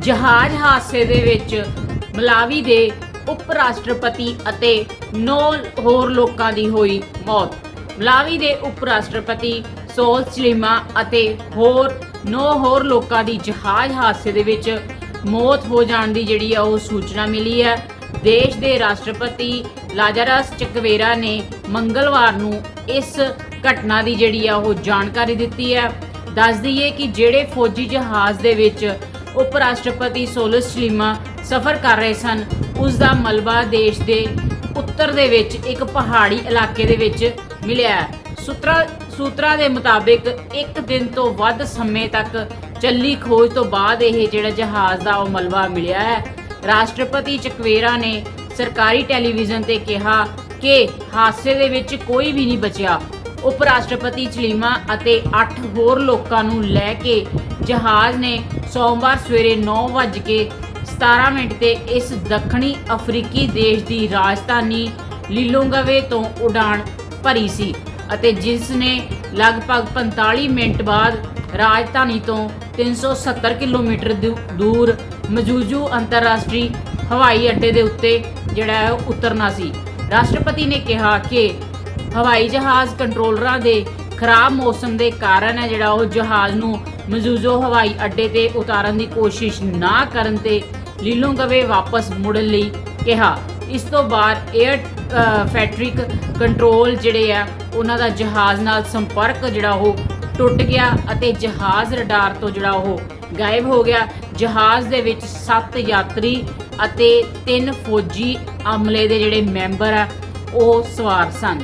ਜਹਾਜ਼ ਹਾਦਸੇ ਦੇ ਵਿੱਚ ਮਲਾਵੀ ਦੇ ਉਪ ਰਾਸ਼ਟਰਪਤੀ ਅਤੇ 9 ਹੋਰ ਲੋਕਾਂ ਦੀ ਹੋਈ ਮੌਤ। ਮਲਾਵੀ ਦੇ ਉਪ ਰਾਸ਼ਟਰਪਤੀ ਸੋਲ ਸਲੀਮਾ ਅਤੇ ਹੋਰ 9 ਹੋਰ ਲੋਕਾਂ ਦੀ ਜਹਾਜ਼ ਹਾਦਸੇ ਦੇ ਵਿੱਚ ਮੌਤ ਹੋ ਜਾਣ ਦੀ ਜਿਹੜੀ ਆ ਉਹ ਸੂਚਨਾ ਮਿਲੀ ਹੈ। ਦੇਸ਼ ਦੇ ਰਾਸ਼ਟਰਪਤੀ ਲਾਜਾਰਸ ਚਕਵੇਰਾ ਨੇ ਮੰਗਲਵਾਰ ਨੂੰ ਇਸ ਘਟਨਾ ਦੀ ਜਿਹੜੀ ਆ ਉਹ ਜਾਣਕਾਰੀ ਦਿੱਤੀ ਹੈ। ਦੱਸ ਦਈਏ ਕਿ ਜਿਹੜੇ ਫੌਜੀ ਜਹਾਜ਼ ਦੇ ਵਿੱਚ ਉਪ ਰਾਸ਼ਟਰਪਤੀ ਸੋਲਸ ਸਲੀਮਾ ਸਫ਼ਰ ਕਰ ਰਹੇ ਸਨ। ਉਸ ਦਾ ਮਲਬਾ ਦੇਸ਼ ਦੇ ਉੱਤਰ ਦੇ ਵਿੱਚ ਇੱਕ ਪਹਾੜੀ ਇਲਾਕੇ ਦੇ ਵਿੱਚ ਮਿਲਿਆ ਹੈ। ਸੂਤਰਾ, ਸੂਤਰਾਂ ਦੇ ਮੁਤਾਬਿਕ ਇੱਕ ਦਿਨ ਤੋਂ ਵੱਧ ਸਮੇਂ ਤੱਕ ਚੱਲੀ ਖੋਜ ਤੋਂ ਬਾਅਦ ਇਹ ਜਿਹੜਾ ਜਹਾਜ਼ ਦਾ ਉਹ ਮਲਬਾ ਮਿਲਿਆ ਹੈ। ਰਾਸ਼ਟਰਪਤੀ ਚਕਵੇਰਾ ਨੇ ਸਰਕਾਰੀ ਟੈਲੀਵਿਜ਼ਨ ਤੇ ਕਿਹਾ ਕਿ ਹਾਦਸੇ ਦੇ ਵਿੱਚ ਕੋਈ ਵੀ ਨਹੀਂ ਬਚਿਆ। ਉਪ ਰਾਸ਼ਟਰਪਤੀ ਚਲੀਮਾ ਅਤੇ 8 ਹੋਰ ਲੋਕਾਂ ਨੂੰ ਲੈ ਕੇ ਜਹਾਜ਼ ਨੇ ਸੋਮਵਾਰ ਸਵੇਰੇ 9:17 ਮਿੰਟ ਤੇ ਇਸ ਦੱਖਣੀ ਅਫਰੀਕੀ ਦੇਸ਼ ਦੀ ਰਾਜਧਾਨੀ ਲੀਲੋਂਗਵੇ ਤੋਂ ਉਡਾਣ ਭਰੀ ਸੀ ਅਤੇ ਜਿਸ ਨੇ ਲਗਭਗ 45 ਮਿੰਟ ਬਾਅਦ ਰਾਜਧਾਨੀ ਤੋਂ 370 ਕਿਲੋਮੀਟਰ ਦੂ- ਦੂਰ ਮਜੂਜੂ ਅੰਤਰਰਾਸ਼ਟਰੀ ਹਵਾਈ ਅੱਡੇ ਦੇ ਉੱਤੇ ਜਿਹੜਾ ਹੈ ਉਹ ਉਤਰਨਾ ਸੀ। ਰਾਸ਼ਟਰਪਤੀ ਨੇ ਕਿਹਾ ਕਿ ਹਵਾਈ ਜਹਾਜ਼ ਕੰਟਰੋਲਰਾਂ ਦੇ ਖਰਾਬ ਮੌਸਮ ਦੇ ਕਾਰਨ ਹੈ ਜਿਹੜਾ ਉਹ ਜਹਾਜ਼ ਨੂੰ ਮਜੂਜੋ ਹਵਾਈ ਅੱਡੇ ਤੇ ਉਤਾਰਨ ਦੀ ਕੋਸ਼ਿਸ਼ ਨਾ ਕਰਨ ਤੇ ਲੀਲੋਂਗਵੇ ਵਾਪਸ ਮੁੜਨ ਲਈ ਕਿਹਾ। ਇਸ ਤੋਂ ਬਾਅਦ 에ਅਰ ਫੈਟਰਿਕ ਕੰਟਰੋਲ ਜਿਹੜੇ ਆ, ਉਹਨਾਂ ਦਾ ਜਹਾਜ਼ ਨਾਲ ਸੰਪਰਕ ਜਿਹੜਾ ਉਹ ਟੁੱਟ ਗਿਆ ਅਤੇ ਜਹਾਜ਼ ਰਡਾਰ ਤੋਂ ਜਿਹੜਾ ਉਹ ਗਾਇਬ ਹੋ ਗਿਆ। ਜਹਾਜ਼ ਦੇ ਵਿੱਚ 7 ਯਾਤਰੀ ਅਤੇ 3 ਫੌਜੀ ਅਮਲੇ ਦੇ ਜਿਹੜੇ ਮੈਂਬਰ ਆ, ਉਹ ਸਵਾਰ ਸਨ।